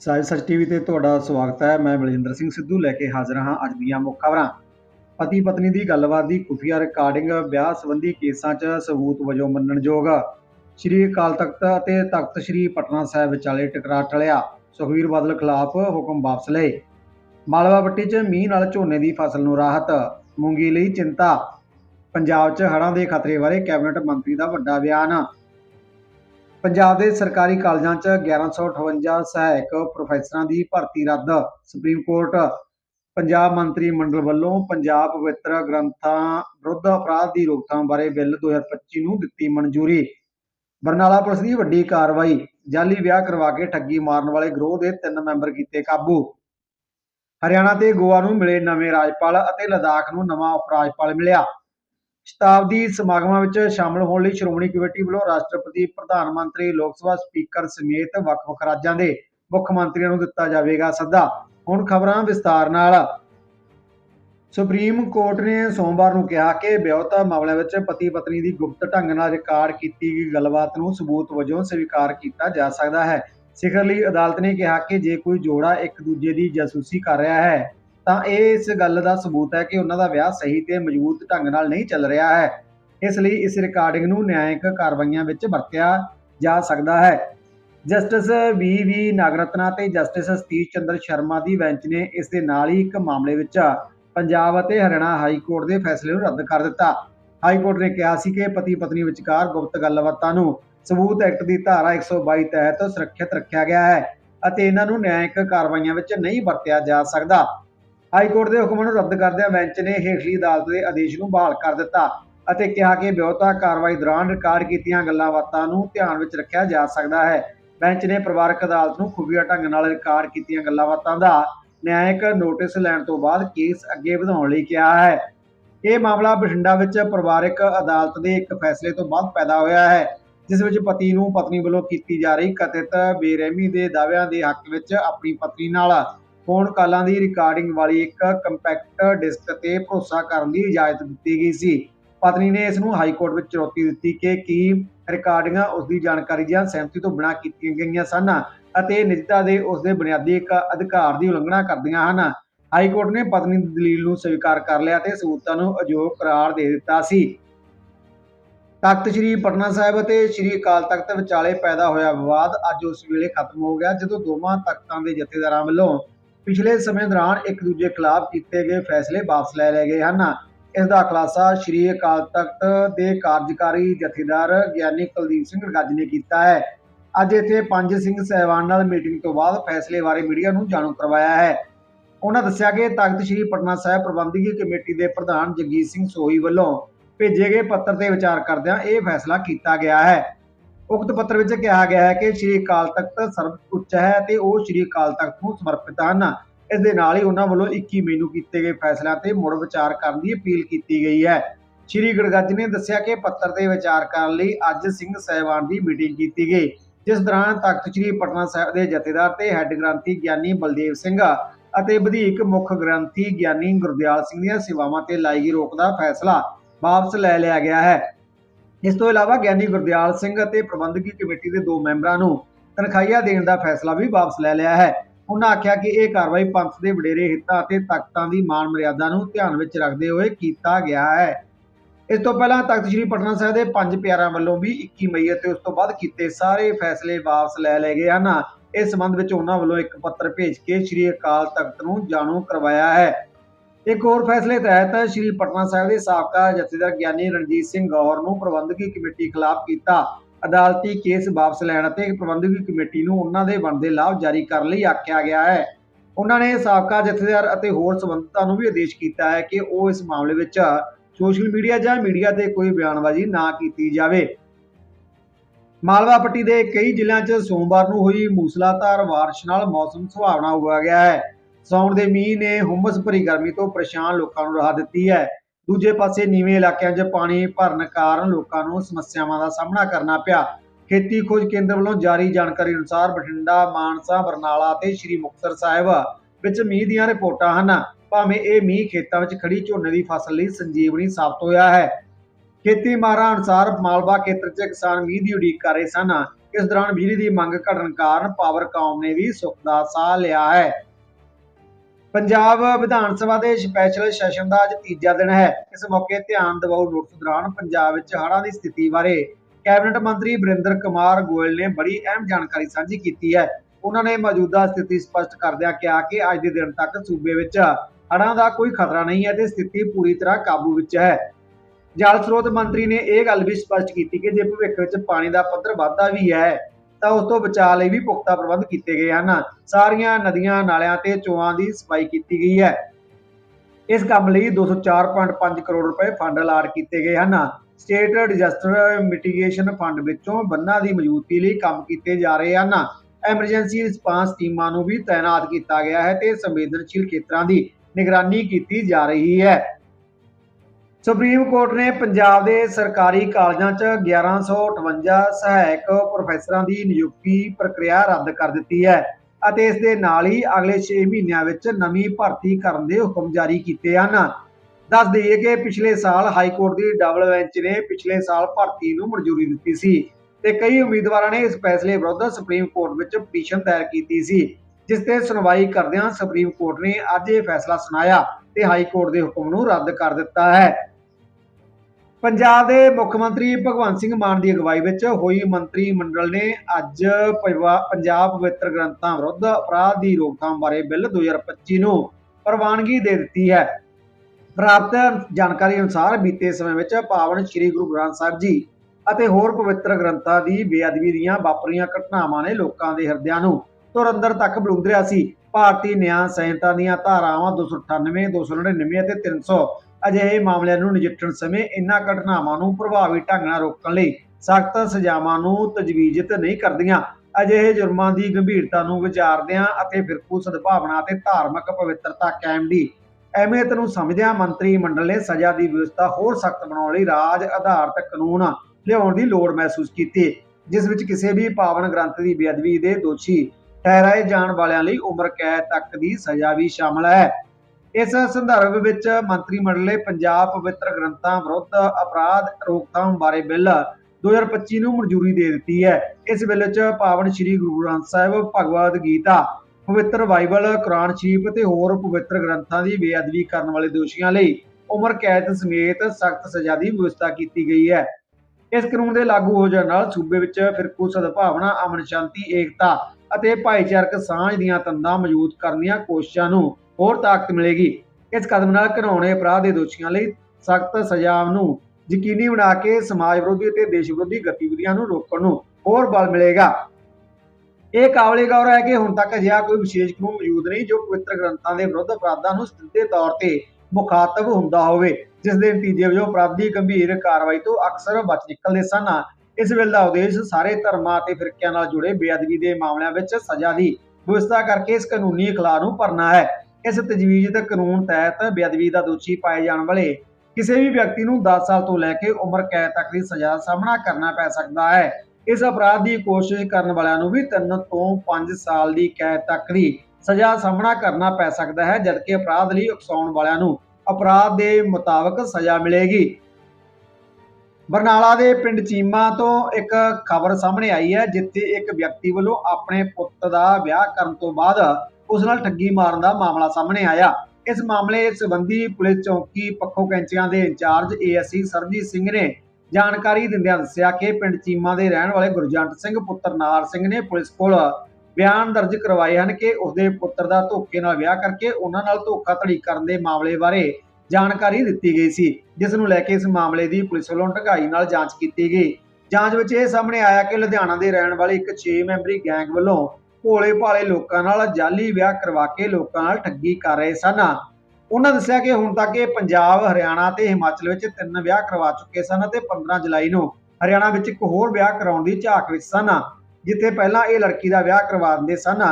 ਸਾਜ ਸੱਚ ਟੀਵੀ ਤੇ ਤੁਹਾਡਾ ਸਵਾਗਤ ਹੈ। ਮੈਂ ਬਲਜਿੰਦਰ ਸਿੰਘ ਸਿੱਧੂ ਲੈ ਕੇ ਹਾਜ਼ਰ ਹਾਂ ਅੱਜ ਦੀਆਂ ਮੁੱਖ ਖਬਰਾਂ। ਪਤੀ ਪਤਨੀ ਦੀ ਗੱਲਬਾਤ ਦੀ ਖੁਫੀਆ ਰਿਕਾਰਡਿੰਗ ਵਿਆਹ ਸੰਬੰਧੀ ਕੇਸਾਂ 'ਚ ਸਬੂਤ ਵਜੋਂ ਮੰਨਣਯੋਗ। ਸ਼੍ਰੀ ਅਕਾਲ ਤਖਤ ਅਤੇ ਤਖਤ ਸ਼੍ਰੀ ਪਟਨਾ ਸਾਹਿਬ ਵਿਚਾਲੇ ਟਕਰਾਅ ਟਲਿਆ। ਸੁਖਵੀਰ ਬਾਦਲ ਖਿਲਾਫ ਹੁਕਮ ਵਾਪਸ ਲਏ। ਮਾਲਵਾ ਪੱਟੀ 'ਚ ਮੀਂਹ ਨਾਲ ਝੋਨੇ ਦੀ ਫਸਲ ਨੂੰ ਰਾਹਤ। ਮੂੰਗੀ ਲਈ ਚਿੰਤਾ। ਪੰਜਾਬ 'ਚ ਹੜ੍ਹਾਂ ਦੇ ਖਤਰੇ ਬਾਰੇ ਕੈਬਨਿਟ ਮੰਤਰੀ ਦਾ ਵੱਡਾ ਬਿਆਨ। ਪੰਜਾਬ ਦੇ ਸਰਕਾਰੀ ਕਾਲਜਾਂ 'ਚ 1158 ਸਹਾਇਕ ਪ੍ਰੋਫੈਸਰਾਂ ਦੀ ਭਰਤੀ ਰੱਦ। ਸੁਪਰੀਮ ਕੋਰਟ, ਪੰਜਾਬ ਮੰਤਰੀ ਮੰਡਲ ਵੱਲੋਂ ਪੰਜਾਬ ਪਵਿੱਤਰ ਗ੍ਰੰਥਾਂ ਵਿਰੁੱਧ ਅਪਰਾਧ ਦੀ ਰੋਕਥਾਮ ਬਾਰੇ ਬਿੱਲ 2025 ਨੂੰ ਦਿੱਤੀ ਮਨਜ਼ੂਰੀ। ਬਰਨਾਲਾ ਪੁਲਿਸ ਦੀ ਵੱਡੀ ਕਾਰਵਾਈ, ਜਾਲੀ ਵਿਆਹ ਕਰਵਾ ਕੇ ਠੱਗੀ ਮਾਰਨ ਵਾਲੇ ਗਰੋਹ ਦੇ ਤਿੰਨ ਮੈਂਬਰ ਕੀਤੇ ਕਾਬੂ। ਹਰਿਆਣਾ ਤੇ ਗੋਆ ਨੂੰ ਮਿਲੇ ਨਵੇਂ ਰਾਜਪਾਲ ਅਤੇ ਲਦਾਖ ਨੂੰ ਨਵਾਂ ਉਪ ਰਾਜਪਾਲ ਮਿਲਿਆ। ਸ਼ਤਾਬਦੀ ਸਮਾਗਮਾਂ ਵਿੱਚ ਸ਼ਾਮਲ ਹੋਣ ਲਈ ਸ਼੍ਰੋਮਣੀ ਕਮੇਟੀ ਵੱਲੋਂ ਰਾਸ਼ਟਰਪਤੀ, ਪ੍ਰਧਾਨ ਮੰਤਰੀ, ਲੋਕ ਸਭਾ ਸਪੀਕਰ ਸਮੇਤ ਵੱਖ-ਵੱਖ ਰਾਜਾਂ ਦੇ ਮੁੱਖ ਮੰਤਰੀਆਂ ਨੂੰ ਦਿੱਤਾ ਜਾਵੇਗਾ ਸੱਦਾ। ਹੁਣ ਖਬਰਾਂ ਵਿਸਤਾਰ ਨਾਲ। ਸੁਪਰੀਮ ਕੋਰਟ ਨੇ ਸੋਮਵਾਰ ਨੂੰ ਕਿਹਾ ਕਿ ਵਿਆਹੁਤਾ ਮਾਮਲਿਆਂ ਵਿੱਚ ਪਤੀ ਪਤਨੀ ਦੀ ਗੁਪਤ ਢੰਗ ਨਾਲ ਰਿਕਾਰਡ ਕੀਤੀ ਗਈ ਗੱਲਬਾਤ ਨੂੰ ਸਬੂਤ ਵਜੋਂ ਸਵੀਕਾਰ ਕੀਤਾ ਜਾ ਸਕਦਾ ਹੈ। ਸਿਖਰਲੀ ਅਦਾਲਤ ਨੇ ਕਿਹਾ ਕਿ ਜੇ ਕੋਈ ਜੋੜਾ ਇੱਕ ਦੂਜੇ ਦੀ ਜਾਸੂਸੀ ਕਰ ਰਿਹਾ ਹੈ ਤਾਂ ਇਹ ਇਸ ਗੱਲ ਦਾ ਸਬੂਤ ਹੈ ਕਿ ਉਹਨਾਂ ਦਾ ਵਿਆਹ ਸਹੀ ਤੇ ਮਜ਼ਬੂਤ ਢੰਗ ਨਾਲ ਨਹੀਂ ਚੱਲ ਰਿਹਾ ਹੈ। ਇਸ ਲਈ ਇਸ ਰਿਕਾਰਡਿੰਗ ਨੂੰ ਨਿਆਂਇਕ ਕਾਰਵਾਈਆਂ ਵਿੱਚ ਵਰਤਿਆ ਜਾ ਸਕਦਾ ਹੈ। ਜਸਟਿਸ ਵੀ ਵੀ ਨਾਗਰਤਨਾ ਤੇ ਜਸਟਿਸ ਸਤੀਸ਼ ਚੰਦਰ ਸ਼ਰਮਾ ਦੀ ਬੈਂਚ ਨੇ ਇਸ ਦੇ ਨਾਲ ਹੀ ਇੱਕ ਮਾਮਲੇ ਵਿੱਚ ਪੰਜਾਬ ਅਤੇ ਹਰਿਆਣਾ ਹਾਈ ਕੋਰਟ ਦੇ ਫੈਸਲੇ ਨੂੰ ਰੱਦ ਕਰ ਦਿੱਤਾ। ਹਾਈ ਕੋਰਟ ਨੇ ਕਿਹਾ ਸੀ ਕਿ ਪਤੀ ਪਤਨੀ ਵਿਚਕਾਰ ਗੁਪਤ ਗੱਲਬਾਤਾਂ ਨੂੰ ਸਬੂਤ ਐਕਟ ਦੀ ਧਾਰਾ 122 ਤਹਿਤ ਸੁਰੱਖਿਅਤ ਰੱਖਿਆ ਗਿਆ ਹੈ ਅਤੇ ਇਹਨਾਂ ਨੂੰ ਨਿਆਇਕ ਕਾਰਵਾਈਆਂ ਵਿੱਚ ਨਹੀਂ ਵਰਤਿਆ ਜਾ ਸਕਦਾ। ਹਾਈ ਕੋਰਟ ਦੇ ਹੁਕਮ ਨੂੰ ਰੱਦ ਕਰਦਿਆਂ ਬੈਂਚ ਨੇ ਹੇਠਲੀ ਅਦਾਲਤ ਦੇ ਆਦੇਸ਼ ਨੂੰ ਬਹਾਲ ਕਰ ਦਿੱਤਾ ਅਤੇ ਕਿਹਾ ਕਿ ਵਿਆਹੁਤਾ ਕਾਰਵਾਈ ਦੌਰਾਨ ਰਿਕਾਰਡ ਕੀਤੀਆਂ ਗੱਲਾਂ ਬਾਤਾਂ ਨੂੰ ਧਿਆਨ ਵਿੱਚ ਰੱਖਿਆ ਜਾ ਸਕਦਾ ਹੈ। ਬੈਂਚ ਨੇ ਪਰਿਵਾਰਕ ਅਦਾਲਤ ਨੂੰ ਖੁਫੀਆ ਢੰਗ ਨਾਲ ਰਿਕਾਰਡ ਕੀਤੀਆਂ ਗੱਲਾਂ ਬਾਤਾਂ ਦਾ ਨਿਆਇਕ ਨੋਟਿਸ ਲੈਣ ਤੋਂ ਬਾਅਦ ਕੇਸ ਅੱਗੇ ਵਧਾਉਣ ਲਈ ਕਿਹਾ ਹੈ। ਇਹ ਮਾਮਲਾ ਬਠਿੰਡਾ ਵਿੱਚ ਪਰਿਵਾਰਕ ਅਦਾਲਤ ਦੇ ਇੱਕ ਫੈਸਲੇ ਤੋਂ ਬਾਅਦ ਪੈਦਾ ਹੋਇਆ ਹੈ, ਜਿਸ ਵਿੱਚ ਪਤੀ ਨੂੰ ਪਤਨੀ ਵੱਲੋਂ ਕੀਤੀ ਜਾ ਰਹੀ ਕਥਿਤ ਬੇਰਹਿਮੀ ਦੇ ਦਾਅਵਿਆਂ ਦੇ ਹੱਕ ਵਿੱਚ ਆਪਣੀ ਪਤਨੀ ਨਾਲ ਫੋਨ ਕਾਲਾਂ ਦੀ ਰਿਕਾਰਡਿੰਗ ਵਾਲੀ ਇੱਕ ਕੰਪੈਕਟ ਡਿਸਕ ਤੇ ਭਰੋਸਾ ਕਰਨ ਦੀ ਇਜਾਜ਼ਤ ਦਿੱਤੀ ਗਈ ਸੀ। ਪਤਨੀ ਨੇ ਇਸ ਨੂੰ ਹਾਈ ਕੋਰਟ ਵਿੱਚ ਚੁਣੌਤੀ ਦਿੱਤੀ ਕਿ ਕੀ ਰਿਕਾਰਡਿੰਗਾਂ ਉਸ ਦੀ ਜਾਣਕਾਰੀ ਜਾਂ ਸਹਿਮਤੀ ਤੋਂ ਬਿਨਾਂ ਕੀਤੀਆਂ ਗਈਆਂ ਸਨ ਅਤੇ ਨਿਜਤਾ ਦੇ ਉਸ ਦੇ ਬੁਨਿਆਦੀ ਇੱਕ ਅਧਿਕਾਰ ਦੀ ਉਲੰਘਣਾ ਕਰਦੀਆਂ ਹਨ। ਹਾਈ ਕੋਰਟ ਨੇ ਪਤਨੀ ਦੀ ਦਲੀਲ ਨੂੰ ਸਵੀਕਾਰ ਕਰ ਲਿਆ ਤੇ ਸਬੂਤਾਂ ਨੂੰ ਅਯੋਗ ਕਰਾਰ ਦੇ ਦਿੱਤਾ ਸੀ। ਤਖਤ ਸ੍ਰੀ ਪਟਨਾ ਸਾਹਿਬ ਅਤੇ ਸ੍ਰੀ ਅਕਾਲ ਤਖਤ ਵਿਚਾਲੇ ਪੈਦਾ ਹੋਇਆ ਵਿਵਾਦ ਅੱਜ ਉਸ ਵੇਲੇ ਖਤਮ ਹੋ ਗਿਆ, ਜਦੋਂ ਦੋਵਾਂ ਤਖਤਾਂ ਦੇ ਜਥੇਦਾਰਾਂ ਵੱਲੋਂ ਪਿਛਲੇ ਸਮੇਂ ਦੌਰਾਨ ਇੱਕ ਦੂਜੇ ਖਿਲਾਫ ਕੀਤੇ ਗਏ ਫੈਸਲੇ ਵਾਪਸ ਲੈ ਲਏ ਗਏ ਹਨ। ਇਸ ਦਾ ਖੁਲਾਸਾ ਸ੍ਰੀ ਅਕਾਲ ਤਖਤ ਦੇ ਕਾਰਜਕਾਰੀ ਜਥੇਦਾਰ ਗਿਆਨੀ ਕੁਲਦੀਪ ਸਿੰਘ ਗੱਜ ਨੇ ਕੀਤਾ ਹੈ। ਅੱਜ ਇੱਥੇ ਪੰਜ ਸਿੰਘ ਸਹਿਬਾਨ ਨਾਲ ਮੀਟਿੰਗ ਤੋਂ ਬਾਅਦ ਫੈਸਲੇ ਬਾਰੇ ਮੀਡੀਆ ਨੂੰ ਜਾਣੂ ਕਰਵਾਇਆ ਹੈ। ਉਹਨਾਂ ਦੱਸਿਆ ਕਿ ਤਖਤ ਸ੍ਰੀ ਪਟਨਾ ਸਾਹਿਬ ਪ੍ਰਬੰਧਕੀ ਕਮੇਟੀ ਦੇ ਪ੍ਰਧਾਨ ਜਗਜੀਤ ਸਿੰਘ ਸੋਹੀ ਵੱਲੋਂ ਭੇਜੇ ਗਏ ਪੱਤਰ ਤੇ ਵਿਚਾਰ ਕਰਦਿਆਂ ਇਹ ਫੈਸਲਾ ਕੀਤਾ ਗਿਆ ਹੈ। ਉਕਤ ਪੱਤਰ ਵਿੱਚ ਕਿਹਾ ਗਿਆ ਹੈ ਕਿ ਸ੍ਰੀ ਅਕਾਲ ਤਖਤ ਸਰਵ ਉੱਚ ਹੈ ਤੇ ਉਹ ਸ੍ਰੀ ਅਕਾਲ ਤਖਤ ਨੂੰ ਸਮਰਪਿਤ ਹਨ। ਇਸ ਦੇ ਨਾਲ ਹੀ ਉਹਨਾਂ ਵੱਲੋਂ 21 ਮਈ ਨੂੰ ਕੀਤੇ ਗਏ ਫੈਸਲਿਆਂ ਤੇ ਮੁੜ ਵਿਚਾਰ ਕਰਨ ਦੀ ਅਪੀਲ ਕੀਤੀ ਗਈ ਹੈ। ਸ੍ਰੀ ਗੜਗੱਜ ਨੇ ਦੱਸਿਆ ਕਿ ਪੱਤਰ ਤੇ ਵਿਚਾਰ ਕਰਨ ਲਈ ਅੱਜ ਸਿੰਘ ਸਹਿਬਾਨ ਦੀ ਮੀਟਿੰਗ ਕੀਤੀ ਗਈ, ਜਿਸ ਦੌਰਾਨ ਤਖਤ ਸ੍ਰੀ ਪਟਨਾ ਸਾਹਿਬ ਦੇ ਜਥੇਦਾਰ ਤੇ ਹੈੱਡ ਗ੍ਰੰਥੀ ਗਿਆਨੀ ਬਲਦੇਵ ਸਿੰਘ ਅਤੇ ਵਧੇਕ ਮੁੱਖ ਗ੍ਰੰਥੀ ਗਿਆਨੀ ਗੁਰਦਿਆਲ ਸਿੰਘ ਦੀਆਂ ਸੇਵਾਵਾਂ ਤੇ ਲਾਈ ਗਈ ਰੋਕ ਦਾ ਫੈਸਲਾ ਵਾਪਸ ਲੈ ਲਿਆ ਗਿਆ ਹੈ। ਇਸ ਤੋਂ ਇਲਾਵਾ ਗਿਆਨੀ ਗੁਰਦਿਆਲ ਸਿੰਘ ਅਤੇ ਪ੍ਰਬੰਧਕੀ ਕਮੇਟੀ ਦੇ ਦੋ ਮੈਂਬਰਾਂ ਨੂੰ ਤਨਖਾਹੀਆ ਦੇਣ ਦਾ ਫੈਸਲਾ ਵੀ ਵਾਪਸ ਲੈ ਲਿਆ ਹੈ। ਉਹਨਾਂ ਆਖਿਆ ਕਿ ਇਹ ਕਾਰਵਾਈ ਪੰਥ ਦੇ ਵਡੇਰੇ ਹਿੱਤਾਂ ਅਤੇ ਤਖਤਾਂ ਦੀ ਮਾਨ ਮਰਿਆਦਾ ਨੂੰ ਧਿਆਨ ਵਿੱਚ ਰੱਖਦੇ ਹੋਏ ਕੀਤਾ ਗਿਆ ਹੈ। ਇਸ ਤੋਂ ਪਹਿਲਾਂ ਤਖਤ ਸ੍ਰੀ ਪਟਨਾ ਸਾਹਿਬ ਦੇ ਪੰਜ ਪਿਆਰਿਆਂ ਵੱਲੋਂ ਵੀ 21 ਮਈ ਅਤੇ ਉਸ ਤੋਂ ਬਾਅਦ ਕੀਤੇ ਸਾਰੇ ਫੈਸਲੇ ਵਾਪਸ ਲੈ ਲਏ ਗਏ ਹਨ। ਇਸ ਸੰਬੰਧ ਵਿੱਚ ਉਹਨਾਂ ਵੱਲੋਂ ਇੱਕ ਪੱਤਰ ਭੇਜ ਕੇ ਸ੍ਰੀ ਅਕਾਲ ਤਖਤ ਨੂੰ ਜਾਣੂ ਕਰਵਾਇਆ ਹੈ। ਇੱਕ ਹੋਰ ਫੈਸਲੇ ਤਹਿਤ ਸ੍ਰੀ ਪਟਨਾ ਸਾਹਿਬ ਦੇ ਸਾਬਕਾ ਜਥੇਦਾਰ ਗਿਆਨੀ ਰਣਜੀਤ ਸਿੰਘ ਗੌਰ ਨੂੰ ਪ੍ਰਬੰਧਕੀ ਕਮੇਟੀ ਖਿਲਾਫ ਕੀਤਾ ਅਦਾਲਤੀ ਕੇਸ ਵਾਪਸ ਲੈਣ ਅਤੇ ਪ੍ਰਬੰਧਕੀ ਕਮੇਟੀ ਨੂੰ ਉਹਨਾਂ ਦੇ ਬਣਦੇ ਲਾਭ ਜਾਰੀ ਕਰਨ ਲਈ ਆਖਿਆ ਗਿਆ ਹੈ। ਉਹਨਾਂ ਨੇ ਸਾਬਕਾ ਜਥੇਦਾਰ ਅਤੇ ਹੋਰ ਸੰਬੰਧਿਤਾਂ ਨੂੰ ਵੀ ਆਦੇਸ਼ ਕੀਤਾ ਹੈ ਕਿ ਉਹ ਇਸ ਮਾਮਲੇ ਵਿੱਚ ਸੋਸ਼ਲ ਮੀਡੀਆ ਜਾਂ ਮੀਡੀਆ ਤੇ ਕੋਈ ਬਿਆਨਬਾਜ਼ੀ ਨਾ ਕੀਤੀ ਜਾਵੇ। ਮਾਲਵਾ ਪੱਟੀ ਦੇ ਕਈ ਜ਼ਿਲ੍ਹਿਆਂ 'ਚ ਸੋਮਵਾਰ ਨੂੰ ਹੋਈ ਮੂਸਲਾਧਾਰ ਬਾਰਿਸ਼ ਨਾਲ ਮੌਸਮ ਸੁਹਾਵਣਾ ਹੋਇਆ ਗਿਆ ਹੈ। ਸੌਣ ਦੇ ਮੀਂਹ ਨੇ ਹੁਮਸ ਭਰੀ ਗਰਮੀ ਤੋਂ ਪਰੇਸ਼ਾਨ ਲੋਕਾਂ ਨੂੰ ਰਾਹਤ ਦਿੱਤੀ ਹੈ। ਦੂਜੇ ਪਾਸੇ ਨੀਵੇਂ ਇਲਾਕਿਆਂ 'ਚ ਪਾਣੀ ਭਰਨ ਕਾਰਨ ਲੋਕਾਂ ਨੂੰ ਸਮੱਸਿਆਵਾਂ ਦਾ ਸਾਹਮਣਾ ਕਰਨਾ ਪਿਆ। ਖੇਤੀ ਖੋਜ ਕੇਂਦਰ ਵੱਲੋਂ ਜਾਰੀ ਜਾਣਕਾਰੀ ਅਨੁਸਾਰ ਬਠਿੰਡਾ, ਮਾਨਸਾ, ਬਰਨਾਲਾ ਅਤੇ ਸ਼੍ਰੀ ਮੁਕਤਸਰ ਸਾਹਿਬ ਵਿੱਚ ਮੀਂਹ ਦੀਆਂ ਰਿਪੋਰਟਾਂ ਹਨ। ਭਾਵੇਂ ਇਹ ਮੀਂਹ ਖੇਤਾਂ ਵਿੱਚ ਖੜੀ ਝੋਨੇ ਦੀ ਫਸਲ ਲਈ ਸੰਜੀਵਨੀ ਸਾਬਤ ਹੋਇਆ ਹੈ। ਖੇਤੀ ਮਾਹਰਾਂ ਅਨੁਸਾਰ ਮਾਲਵਾ ਖੇਤਰ 'ਚ ਕਿਸਾਨ ਮੀਂਹ ਦੀ ਉਡੀਕ ਕਰ ਰਹੇ ਸਨ। ਇਸ ਦੌਰਾਨ ਬਿਜਲੀ ਦੀ ਮੰਗ ਘਟਣ ਕਾਰਨ ਪਾਵਰ ਪਾਵਰਕਾਮ ਨੇ ਵੀ ਸੁੱਖ ਦਾ ਸਾਹ ਲਿਆ ਹੈ। ਪੰਜਾਬ ਵਿਧਾਨ ਸਭਾ ਦੇ ਸਪੈਸ਼ਲ ਸੈਸ਼ਨ ਦਾ ਅੱਜ ਤੀਜਾ ਦਿਨ ਹੈ। ਇਸ ਮੌਕੇ ਧਿਆਨ ਦਿਵਾਓ ਨੋਟਿਸ ਦੌਰਾਨ ਪੰਜਾਬ ਵਿੱਚ ਹੜ੍ਹਾਂ ਦੀ ਸਥਿਤੀ ਬਾਰੇ ਕੈਬਨਿਟ ਮੰਤਰੀ ਬਰਿੰਦਰ ਕੁਮਾਰ ਗੋਇਲ ਨੇ ਬੜੀ ਅਹਿਮ ਜਾਣਕਾਰੀ ਸਾਂਝੀ ਕੀਤੀ ਹੈ। ਉਹਨਾਂ ਨੇ ਮੌਜੂਦਾ ਸਥਿਤੀ ਸਪਸ਼ਟ ਕਰਦਿਆਂ ਕਿਹਾ ਕਿ ਅੱਜ ਦੇ ਦਿਨ ਤੱਕ ਸੂਬੇ ਵਿੱਚ ਹੜ੍ਹਾਂ ਦਾ ਕੋਈ ਖਤਰਾ ਨਹੀਂ ਹੈ ਤੇ ਸਥਿਤੀ ਪੂਰੀ ਤਰ੍ਹਾਂ ਕਾਬੂ ਵਿੱਚ ਹੈ। ਜਲ ਸਰੋਤ ਮੰਤਰੀ ਨੇ ਇਹ ਗੱਲ ਵੀ ਸਪਸ਼ਟ ਕੀਤੀ ਕਿ ਜੇ ਭਵਿੱਖ ਵਿੱਚ ਪਾਣੀ ਦਾ ਪੱਧਰ ਵਾਧਾ ਵੀ ਹੈ ਤਾਂ ਉਸ ਤੋਂ ਬਚਾਅ ਲਈ ਵੀ ਪੁਖਤਾ ਪ੍ਰਬੰਧ ਕੀਤੇ ਗਏ ਹਨ। ਸਾਰੀਆਂ ਨਦੀਆਂ, ਨਾਲਿਆਂ ਤੇ ਚੋਆਂ ਦੀ ਸਫ਼ਾਈ ਕੀਤੀ ਗਈ ਹੈ। ਇਸ ਕੰਮ ਲਈ 204.5 ਕਰੋੜ ਰੁਪਏ ਫੰਡ ਅਲਾਟ ਕੀਤੇ ਗਏ ਹਨ। ਸਟੇਟ ਡਿਜ਼ਾਸਟਰ ਮਿਟੀਗੇਸ਼ਨ ਫੰਡ ਵਿੱਚੋਂ ਬੰਨਾਂ ਦੀ ਮਜ਼ਬੂਤੀ ਲਈ ਕੰਮ ਕੀਤੇ ਜਾ ਰਹੇ ਹਨ। ਐਮਰਜੈਂਸੀ ਰਿਸਪਾਂਸ ਟੀਮਾਂ ਨੂੰ ਵੀ ਤਾਇਨਾਤ ਕੀਤਾ ਗਿਆ ਹੈ ਤੇ ਸੰਵੇਦਨਸ਼ੀਲ ਖੇਤਰਾਂ ਦੀ ਨਿਗਰਾਨੀ ਕੀਤੀ ਜਾ ਰਹੀ ਹੈ। ਸੁਪਰੀਮ ਕੋਰਟ ਨੇ ਪੰਜਾਬ ਦੇ ਸਰਕਾਰੀ ਕਾਲਜਾਂ 'ਚ 1158 ਸਹਾਇਕ ਪ੍ਰੋਫੈਸਰਾਂ ਦੀ ਨਿਯੁਕਤੀ ਪ੍ਰਕਿਰਿਆ ਰੱਦ ਕਰ ਦਿੱਤੀ ਹੈ ਅਤੇ ਇਸ ਦੇ ਨਾਲ ਹੀ ਅਗਲੇ 6 ਮਹੀਨਿਆਂ ਵਿੱਚ ਨਵੀਂ ਭਰਤੀ ਕਰਨ ਦੇ ਹੁਕਮ ਜਾਰੀ ਕੀਤੇ ਹਨ। ਦੱਸ ਦਈਏ ਕਿ ਪਿਛਲੇ ਸਾਲ ਹਾਈ ਕੋਰਟ ਦੀ ਡਬਲ ਬੈਂਚ ਨੇ ਪਿਛਲੇ ਸਾਲ ਭਰਤੀ ਨੂੰ ਮਨਜ਼ੂਰੀ ਦਿੱਤੀ ਸੀ ਤੇ ਕਈ ਉਮੀਦਵਾਰਾਂ ਨੇ ਇਸ ਫੈਸਲੇ ਵਿਰੁੱਧ ਸੁਪਰੀਮ ਕੋਰਟ ਵਿੱਚ ਪਟੀਸ਼ਨ ਦਾਇਰ ਕੀਤੀ ਸੀ, ਜਿਸ ਤੇ ਸੁਣਵਾਈ ਕਰਦਿਆਂ ਸੁਪਰੀਮ ਕੋਰਟ ਨੇ ਅੱਜ ਇਹ ਫੈਸਲਾ ਸੁਣਾਇਆ ਤੇ ਹਾਈ ਕੋਰਟ ਦੇ ਹੁਕਮ ਨੂੰ ਰੱਦ ਕਰ ਦਿੱਤਾ ਹੈ। ਪੰਜਾਬ ਦੇ ਮੁੱਖ ਮੰਤਰੀ ਭਗਵੰਤ ਸਿੰਘ ਮਾਨ ਦੀ ਅਗਵਾਈ ਵਿੱਚ ਹੋਈ ਮੰਤਰੀ ਮੰਡਲ ਨੇ ਅੱਜ ਪੰਜਾਬ ਪਵਿੱਤਰ ਗ੍ਰੰਥਾਂ ਵਿਰੁੱਧ ਅਪਰਾਧ ਦੀ ਰੋਕਥਾਮ ਬਾਰੇ ਬਿੱਲ 2025 ਨੂੰ ਪ੍ਰਵਾਨਗੀ ਦੇ ਦਿੱਤੀ ਹੈ। ਪ੍ਰਾਪਤ ਜਾਣਕਾਰੀ ਅਨੁਸਾਰ ਬੀਤੇ ਸਮੇਂ ਵਿੱਚ ਪਾਵਨ ਸ੍ਰੀ ਗੁਰੂ ਗ੍ਰੰਥ ਸਾਹਿਬ ਜੀ ਅਤੇ ਹੋਰ ਪਵਿੱਤਰ ਗ੍ਰੰਥਾਂ ਦੀ ਬੇਅਦਬੀ ਦੀਆਂ ਵਾਪਰੀਆਂ ਘਟਨਾਵਾਂ ਨੇ ਲੋਕਾਂ ਦੇ ਹਿਰਦਿਆਂ ਨੂੰ ਤੁਰ ਅੰਦਰ ਤੱਕ ਬਲੂੰਦਰਿਆ ਸੀ। ਭਾਰਤੀ ਨਿਆਂ ਸੰਹਿਤਾ ਦੀਆਂ ਧਾਰਾਵਾਂ 298 299 ਅਤੇ 300 ਅਜਿਹੇ ਮਾਮਲਿਆਂ ਨੂੰ ਨਜਿੱਠਣ ਸਮੇਂ ਇਨ੍ਹਾਂ ਘਟਨਾਵਾਂ ਨੂੰ ਪ੍ਰਭਾਵੀ ਢੰਗ ਨਾਲ ਰੋਕਣ ਲਈ ਸਖਤ ਸਜ਼ਾਵਾਂ ਨੂੰ ਤਜਵੀਜ਼ਤ ਨਹੀਂ ਕਰਦੀਆਂ। ਅਜਿਹੇ ਜੁਰਮਾਂ ਦੀ ਗੰਭੀਰਤਾ ਨੂੰ ਵਿਚਾਰਦਿਆਂ ਅਤੇ ਫਿਰਕੂ ਸਦਭਾਵਨਾ ਅਤੇ ਧਾਰਮਿਕ ਪਵਿੱਤਰਤਾ ਕਾਇਮ ਦੀ ਅਹਿਮੀਅਤ ਨੂੰ ਸਮਝਦਿਆਂ ਮੰਤਰੀ ਮੰਡਲ ਨੇ ਸਜ਼ਾ ਦੀ ਵਿਵਸਥਾ ਹੋਰ ਸਖਤ ਬਣਾਉਣ ਲਈ ਰਾਜ ਆਧਾਰਿਤ ਕਾਨੂੰਨ ਲਿਆਉਣ ਦੀ ਲੋੜ ਮਹਿਸੂਸ ਕੀਤੀ, ਜਿਸ ਵਿੱਚ ਕਿਸੇ ਵੀ ਪਾਵਨ ਗ੍ਰੰਥ ਦੀ ਬੇਅਦਬੀ ਦੇ ਦੋਸ਼ੀ ਠਹਿਰਾਏ ਜਾਣ ਵਾਲਿਆਂ ਲਈ ਉਮਰ ਕੈਦ ਤੱਕ ਦੀ ਸਜ਼ਾ ਵੀ ਸ਼ਾਮਲ ਹੈ। ਇਸ ਸੰਦਰਭ ਵਿੱਚ ਮੰਤਰੀ ਮੰਡਲ ਨੇ ਪੰਜਾਬ ਪਵਿੱਤਰ ਗ੍ਰੰਥਾਂ ਵਿਰੁੱਧ ਅਪਰਾਧ ਰੋਕਥਾਮ ਬਾਰੇ ਬਿੱਲ 2025 ਨੂੰ ਮਨਜ਼ੂਰੀ ਦੇ ਦਿੱਤੀ ਹੈ। ਇਸ ਬਿੱਲ 'ਚ ਪਾਵਨ ਸ੍ਰੀ ਗੁਰੂ ਗ੍ਰੰਥ ਸਾਹਿਬ, ਭਗਵਦ ਗੀਤਾ, ਪਵਿੱਤਰ ਬਾਈਬਲ, ਕੁਰਾਨ ਸ਼ਰੀਫ ਤੇ ਹੋਰ ਪਵਿੱਤਰ ਗ੍ਰੰਥਾਂ ਦੀ ਬੇਅਦਬੀ ਕਰਨ ਵਾਲੇ ਦੋਸ਼ੀਆਂ ਲਈ ਉਮਰ ਕੈਦ ਸਮੇਤ ਸਖਤ ਸਜ਼ਾ ਦੀ ਵਿਵਸਥਾ ਕੀਤੀ ਗਈ ਹੈ। ਇਸ ਕਾਨੂੰਨ ਦੇ ਲਾਗੂ ਹੋ ਜਾਣ ਨਾਲ ਸੂਬੇ ਵਿੱਚ ਫਿਰਕੂ ਸਦਭਾਵਨਾ, ਅਮਨ ਸ਼ਾਂਤੀ, ਏਕਤਾ ਅਤੇ ਭਾਈਚਾਰਕ ਸਾਂਝ ਦੀਆਂ ਤੰਦਾਂ ਮਜ਼ਬੂਤ ਕਰਨ ਦੀਆਂ ਕੋਸ਼ਿਸ਼ਾਂ ਨੂੰ ਹੋਰ ਤਾਕਤ ਮਿਲੇਗੀ। ਇਸ ਕਦਮ ਨਾਲ ਘਿਨਾਉਣੇ ਅਪਰਾਧ ਦੇ ਦੋਸ਼ੀਆਂ ਲਈ ਸਖਤ ਸਜ਼ਾ ਨੂੰ ਯਕੀਨੀ ਬਣਾ ਕੇ ਸਮਾਜ ਵਿਰੋਧੀ ਅਤੇ ਦੇਸ਼ ਵਿਰੋਧੀ ਗਤੀਵਿਧੀਆਂ ਨੂੰ ਰੋਕਣ ਨੂੰ ਹੋਰ ਬਲ ਮਿਲੇਗਾ। ਇਹ ਕਾਬਲੇ ਗੌਰ ਹੈ ਕਿ ਹੁਣ ਤੱਕ ਅਜਿਹਾ ਕੋਈ ਵਿਸ਼ੇਸ਼ ਕਾਨੂੰਨ ਮੌਜੂਦ ਨਹੀਂ ਜੋ ਪਵਿੱਤਰ ਗ੍ਰੰਥਾਂ ਦੇ ਵਿਰੁੱਧ ਅਪਰਾਧਾਂ ਨੂੰ ਸਿੱਧੇ ਤੌਰ ਤੇ ਮੁਖਾਤਬ ਹੁੰਦਾ ਹੋਵੇ, ਜਿਸ ਦੇ ਨਤੀਜੇ ਵਜੋਂ ਅਪਰਾਧੀ ਗੰਭੀਰ ਕਾਰਵਾਈ ਤੋਂ ਅਕਸਰ ਬਚ ਨਿਕਲਦੇ ਸਨ। ਇਸ ਬਿੱਲ ਦਾ ਉਦੇਸ਼ ਸਾਰੇ ਧਰਮਾਂ ਅਤੇ ਫਿਰਕਿਆਂ ਨਾਲ ਜੁੜੇ ਬੇਅਦਬੀ ਦੇ ਮਾਮਲਿਆਂ ਵਿੱਚ ਸਜ਼ਾ ਦੀ ਵਿਵਸਥਾ ਕਰਕੇ ਇਸ ਕਾਨੂੰਨੀ ਖਿਲਾਫ ਨੂੰ ਭਰਨਾ ਹੈ। ਇਸ ਤਜਵੀਜ਼ ਤੇ ਕਾਨੂੰਨ ਤਹਿਤ ਬੇਅਦਬੀ ਦਾ ਦੋਸ਼ੀ ਪਾਏ ਜਾਣ ਵਾਲੇ ਕਿਸੇ ਵੀ ਵਿਅਕਤੀ ਨੂੰ 10 ਸਾਲ ਤੋਂ ਲੈ ਕੇ ਉਮਰ ਕੈਦ ਤੱਕ ਦੀ ਸਜ਼ਾ ਸਾਹਮਣਾ ਕਰਨਾ ਪੈ ਸਕਦਾ ਹੈ। ਇਸ ਅਪਰਾਧ ਦੀ ਕੋਸ਼ਿਸ਼ ਕਰਨ ਵਾਲਿਆਂ ਨੂੰ ਵੀ 3 ਤੋਂ 5 ਸਾਲ ਦੀ ਕੈਦ ਤੱਕ ਦੀ ਸਜ਼ਾ ਸਾਹਮਣਾ ਕਰਨਾ ਪੈ ਸਕਦਾ ਹੈ, ਜਦਕਿ ਅਪਰਾਧ ਲਈ ਉਕਸਾਉਣ ਵਾਲਿਆਂ ਨੂੰ ਅਪਰਾਧ ਦੇ ਮੁਤਾਬਕ ਸਜ਼ਾ ਮਿਲੇਗੀ। ਬਰਨਾਲਾ ਦੇ ਪਿੰਡ ਚੀਮਾ ਤੋਂ ਇੱਕ ਖਬਰ ਸਾਹਮਣੇ ਆਈ ਹੈ, ਜਿੱਥੇ ਇੱਕ ਵਿਅਕਤੀ ਵੱਲੋਂ ਆਪਣੇ ਪੁੱਤ ਦਾ ਵਿਆਹ ਕਰਨ ਤੋਂ ਬਾਅਦ ਉਸ ਨਾਲ ਠੱਗੀ ਮਾਰਨ ਦਾ ਮਾਮਲਾ ਸਾਹਮਣੇ ਆਇਆ। ਇਸ ਮਾਮਲੇ ਸੰਬੰਧੀ ਪੁਲਿਸ ਚੌਕੀ ਪੱਖੋ ਕੈਂਚੀਆਂ ਦੇ ਇੰਚਾਰਜ ਏਐਸਸੀ ਸਰਜੀਤ ਸਿੰਘ ਨੇ ਜਾਣਕਾਰੀ ਦਿੰਦਿਆਂ ਦੱਸਿਆ ਕਿ ਪਿੰਡ ਚੀਮਾ ਦੇ ਰਹਿਣ ਵਾਲੇ ਗੁਰਜੰਟ ਸਿੰਘ ਪੁੱਤਰ ਨਾਰ ਸਿੰਘ ਨੇ ਪੁਲਿਸ ਕੋਲ ਬਿਆਨ ਦਰਜ ਕਰਵਾਏ ਹਨ ਕਿ ਉਸਦੇ ਪੁੱਤਰ ਦਾ ਧੋਖੇ ਨਾਲ ਵਿਆਹ ਕਰਕੇ ਉਹਨਾਂ ਨਾਲ ਧੋਖਾਧੜੀ ਕਰਨ ਦੇ ਮਾਮਲੇ ਬਾਰੇ ਜਾਣਕਾਰੀ ਦਿੱਤੀ ਗਈ ਸੀ, ਜਿਸ ਨੂੰ ਲੈ ਕੇ ਇਸ ਮਾਮਲੇ ਦੀ ਪੁਲਿਸ ਵੱਲੋਂ ਢਗਾਈ ਨਾਲ ਜਾਂਚ ਕੀਤੀ ਗਈ। ਜਾਂਚ ਵਿੱਚ ਇਹ ਸਾਹਮਣੇ ਆਇਆ ਕਿ ਲੁਧਿਆਣਾ ਦੇ ਰਹਿਣ ਵਾਲੇ ਇੱਕ 6 ਮੈਂਬਰੀ ਗੈਂਗ ਵੱਲੋਂ ਭੋਲੇ ਭਾਲੇ ਲੋਕਾਂ ਨਾਲ ਜਾਲੀ ਵਿਆਹ ਕਰਵਾ ਕੇ ਲੋਕਾਂ ਨਾਲ ਠੱਗੀ ਕਰ ਰਹੇ ਸਨ। ਉਹਨਾਂ ਦੱਸਿਆ ਕਿ ਹੁਣ ਤੱਕ ਇਹ ਪੰਜਾਬ, ਹਰਿਆਣਾ ਤੇ ਹਿਮਾਚਲ ਵਿੱਚ ਤਿੰਨ ਵਿਆਹ ਕਰਵਾ ਚੁੱਕੇ ਸਨ ਅਤੇ 15 ਜੁਲਾਈ ਨੂੰ ਹਰਿਆਣਾ ਵਿੱਚ ਇੱਕ ਹੋਰ ਵਿਆਹ ਕਰਾਉਣ ਦੀ ਝਾਕ ਵਿੱਚ ਸਨ, ਜਿੱਥੇ ਪਹਿਲਾਂ ਇਹ ਲੜਕੀ ਦਾ ਵਿਆਹ ਕਰਵਾ ਦਿੰਦੇ ਸਨ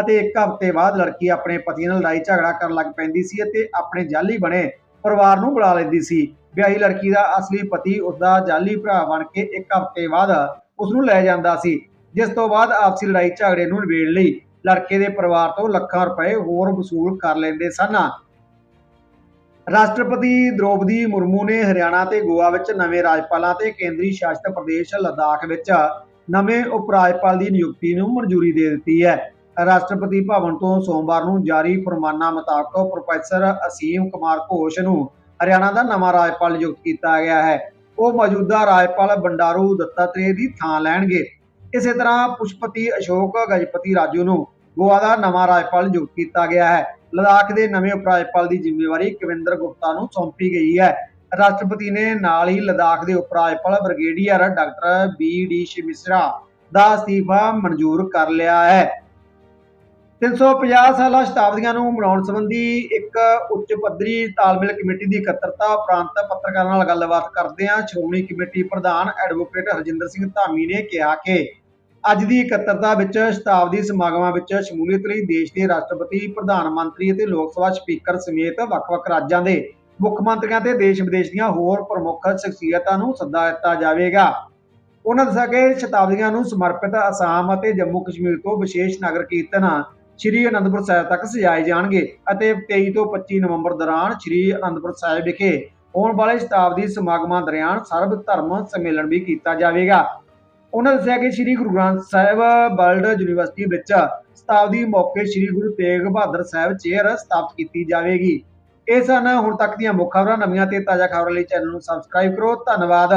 ਅਤੇ ਇੱਕ ਹਫ਼ਤੇ ਬਾਅਦ ਲੜਕੀ ਆਪਣੇ ਪਤੀ ਨਾਲ ਲੜਾਈ ਝਗੜਾ ਕਰਨ ਲੱਗ ਪੈਂਦੀ ਸੀ ਅਤੇ ਆਪਣੇ ਜਾਲੀ ਬਣੇ ਪਰਿਵਾਰ ਨੂੰ ਬੁਲਾ ਲੈਂਦੀ ਸੀ। ਵਿਆਹੀ ਲੜਕੀ ਦਾ ਅਸਲੀ ਪਤੀ ਉਸਦਾ ਜਾਲੀ ਭਰਾ ਬਣ ਕੇ ਇੱਕ ਹਫ਼ਤੇ ਬਾਅਦ ਉਸ ਨੂੰ ਲੈ ਜਾਂਦਾ ਸੀ। ਜਿਸ ਤੋਂ ਬਾਅਦ ਆਪਸੀ ਲੜਾਈ ਝਗੜੇ ਨੂੰ ਨਿਬੇੜ ਲਈ ਲੜਕੇ ਦੇ ਪਰਿਵਾਰ ਤੋਂ ਲੱਖਾਂ ਰੁਪਏ ਹੋਰ ਵਸੂਲ ਕਰ ਲੈਂਦੇ ਸਨ। ਰਾਸ਼ਟਰਪਤੀ ਦ੍ਰੋਪਦੀ ਮੁਰਮੂ ਨੇ ਹਰਿਆਣਾ ਤੇ ਗੋਆ ਵਿੱਚ ਨਵੇਂ ਰਾਜਪਾਲਾਂ ਤੇ ਕੇਂਦਰੀ ਸ਼ਾਸਿਤ ਪ੍ਰਦੇਸ਼ ਲਦਾਖ ਵਿੱਚ ਨਵੇਂ ਉਪ ਰਾਜਪਾਲ ਦੀ ਨਿਯੁਕਤੀ ਨੂੰ ਮਨਜ਼ੂਰੀ ਦੇ ਦਿੱਤੀ ਹੈ। ਰਾਸ਼ਟਰਪਤੀ ਭਵਨ ਤੋਂ ਸੋਮਵਾਰ ਨੂੰ ਜਾਰੀ ਫਰਮਾਨਾ ਮੁਤਾਬਕ ਪ੍ਰੋਫੈਸਰ ਅਸੀਮ ਕੁਮਾਰ ਘੋਸ਼ ਨੂੰ ਹਰਿਆਣਾ ਦਾ ਨਵਾਂ ਰਾਜਪਾਲ ਨਿਯੁਕਤ ਕੀਤਾ ਗਿਆ ਹੈ। ਉਹ ਮੌਜੂਦਾ ਰਾਜਪਾਲ ਬੰਡਾਰੂ ਦੱਤਾਤਰੇయ ਦੀ ਥਾਂ ਲੈਣਗੇ। ਇਸੇ ਤਰ੍ਹਾਂ ਪੁਸ਼ਪਤੀ ਅਸ਼ੋਕ ਗਜਪਤੀ ਰਾਜੂ ਨੂੰ ਗੋਆ ਦਾ ਨਵਾਂ ਰਾਜਪਾਲ ਨਿਯੁਕਤ ਕੀਤਾ ਗਿਆ ਹੈ। ਲਦਾਖ ਦੇ ਨਵੇਂ ਉਪ ਰਾਜਪਾਲ ਦੀ ਜ਼ਿੰਮੇਵਾਰੀ ਕਵਿੰਦਰ ਗੁਪਤਾ ਨੂੰ ਸੌਂਪੀ ਗਈ ਹੈ। ਰਾਸ਼ਟਰਪਤੀ ਨੇ ਨਾਲ ਹੀ ਲਦਾਖ ਦੇ ਉਪ ਰਾਜਪਾਲ brigadier doctor B D Mishra ਦਾ ਅਸਤੀਫਾ ਮਨਜ਼ੂਰ ਕਰ ਲਿਆ ਹੈ। 350 ਸਾਲਾ ਸ਼ਤਾਬਦੀਆਂ ਨੂੰ ਮਨਾਉਣ ਸੰਬੰਧੀ ਇੱਕ ਉੱਚ ਪੱਧਰੀ ਤਾਲਮੇਲ ਕਮੇਟੀ ਦੀ ਇਕੱਤਰਤਾ ਉਪਰੰਤ ਪੱਤਰਕਾਰਾਂ ਨਾਲ ਗੱਲਬਾਤ ਕਰਦਿਆਂ ਸ਼੍ਰੋਮਣੀ ਕਮੇਟੀ ਪ੍ਰਧਾਨ ਐਡਵੋਕੇਟ ਹਰਜਿੰਦਰ ਸਿੰਘ ਧਾਮੀ ਨੇ ਕਿਹਾ ਕਿ ਅੱਜ ਦੀ ਇਕੱਤਰਤਾ ਵਿੱਚ ਸ਼ਤਾਬਦੀ ਸਮਾਗਮਾਂ ਵਿੱਚ ਸ਼ਮੂਲੀਅਤ ਲਈ ਦੇਸ਼ ਦੇ ਰਾਸ਼ਟਰਪਤੀ, ਪ੍ਰਧਾਨ ਮੰਤਰੀ ਅਤੇ ਲੋਕ ਸਭਾ ਸਪੀਕਰ ਸਮੇਤ ਵੱਖ-ਵੱਖ ਰਾਜਾਂ ਦੇ ਮੁੱਖ ਮੰਤਰੀਆਂ ਤੇ ਦੇਸ਼ ਵਿਦੇਸ਼ ਦੀਆਂ ਹੋਰ ਪ੍ਰਮੁੱਖ ਸ਼ਖਸੀਅਤਾਂ ਨੂੰ ਸੱਦਾ ਦਿੱਤਾ ਜਾਵੇਗਾ। ਉਹਨਾਂ ਦੱਸਿਆ ਕਿ ਸ਼ਤਾਬਦੀਆਂ ਨੂੰ ਸਮਰਪਿਤ ਅਸਾਮ ਅਤੇ ਜੰਮੂ ਕਸ਼ਮੀਰ ਤੋਂ ਵਿਸ਼ੇਸ਼ ਨਗਰ ਕੀਰਤਨ ਸ਼੍ਰੀ ਅਨੰਦਪੁਰ ਸਾਹਿਬ ਤੱਕ ਸਜਾਏ ਜਾਣਗੇ ਅਤੇ 23 ਤੋਂ 25 ਨਵੰਬਰ ਦੌਰਾਨ ਸ਼੍ਰੀ ਅਨੰਦਪੁਰ ਸਾਹਿਬ ਵਿਖੇ ਹੋਣ ਵਾਲੇ ਸ਼ਤਾਬਦੀ ਸਮਾਗਮਾਂ ਦਰਿਆਨ ਸਰਬ ਧਰਮ ਸੰਮੇਲਨ ਵੀ ਕੀਤਾ ਜਾਵੇਗਾ। ਉਹਨਾਂ ਦੱਸਿਆ ਕਿ ਸ਼੍ਰੀ ਗੁਰੂ ਗ੍ਰੰਥ ਸਾਹਿਬ ਵਰਲਡ ਯੂਨੀਵਰਸਿਟੀ ਵਿੱਚ ਸ਼ਤਾਬਦੀ ਮੌਕੇ ਸ਼੍ਰੀ ਗੁਰੂ ਤੇਗ ਬਹਾਦਰ ਸਾਹਿਬ ਚੇਅਰ ਸਥਾਪਿਤ ਕੀਤੀ ਜਾਵੇਗੀ। ਇਹ ਸਨ ਹੁਣ ਤੱਕ ਦੀਆਂ ਮੁੱਖ ਖਬਰਾਂ। ਨਵੀਆਂ ਤੇ ਤਾਜ਼ਾ ਖਬਰਾਂ ਲਈ ਚੈਨਲ ਨੂੰ ਸਬਸਕ੍ਰਾਈਬ ਕਰੋ। ਧੰਨਵਾਦ।